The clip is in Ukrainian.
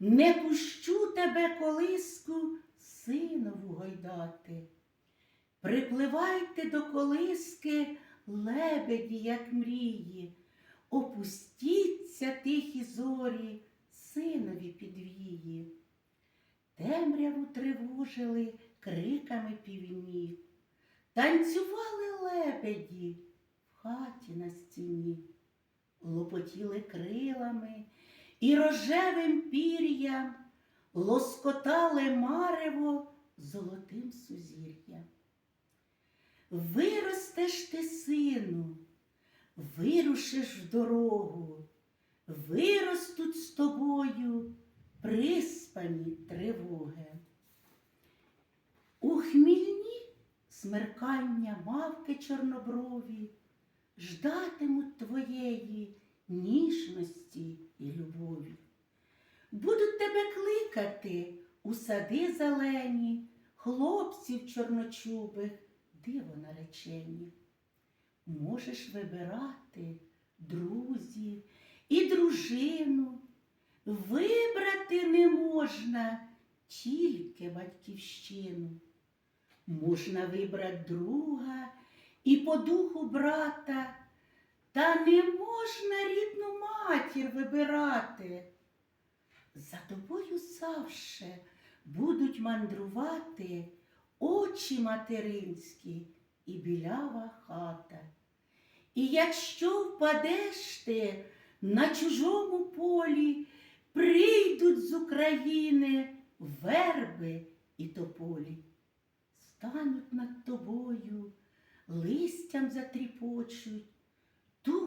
не пущу тебе колиску синову гойдати. Припливайте до колиски лебеді, як мрії, опустіться тихі зорі, синові підвії. Темряву тривожили криками півні, танцювали лебеді в хаті на стіні, лопотіли крилами і рожевим пір'ям, лоскотали марево золотим сузір'ям. Виростеш ти, сину, вирушиш в дорогу, виростуть з тобою приспані тривоги. У хмільні смеркання мавки чорноброві ждатимуть твоєї ніжності і любові. Будуть тебе кликати у сади зелені, хлопців чорночубих, диво наречені. Можеш вибирати друзів і дружину, вибрати не можна тільки батьківщину. Можна вибрати друга і по духу брата, та не можна рідну матір вибирати. За тобою завше будуть мандрувати очі материнські і білява хата. І якщо впадеш ти на чужому полі, прийдуть з України верби і тополі, стануть над тобою, листям затріпочуть,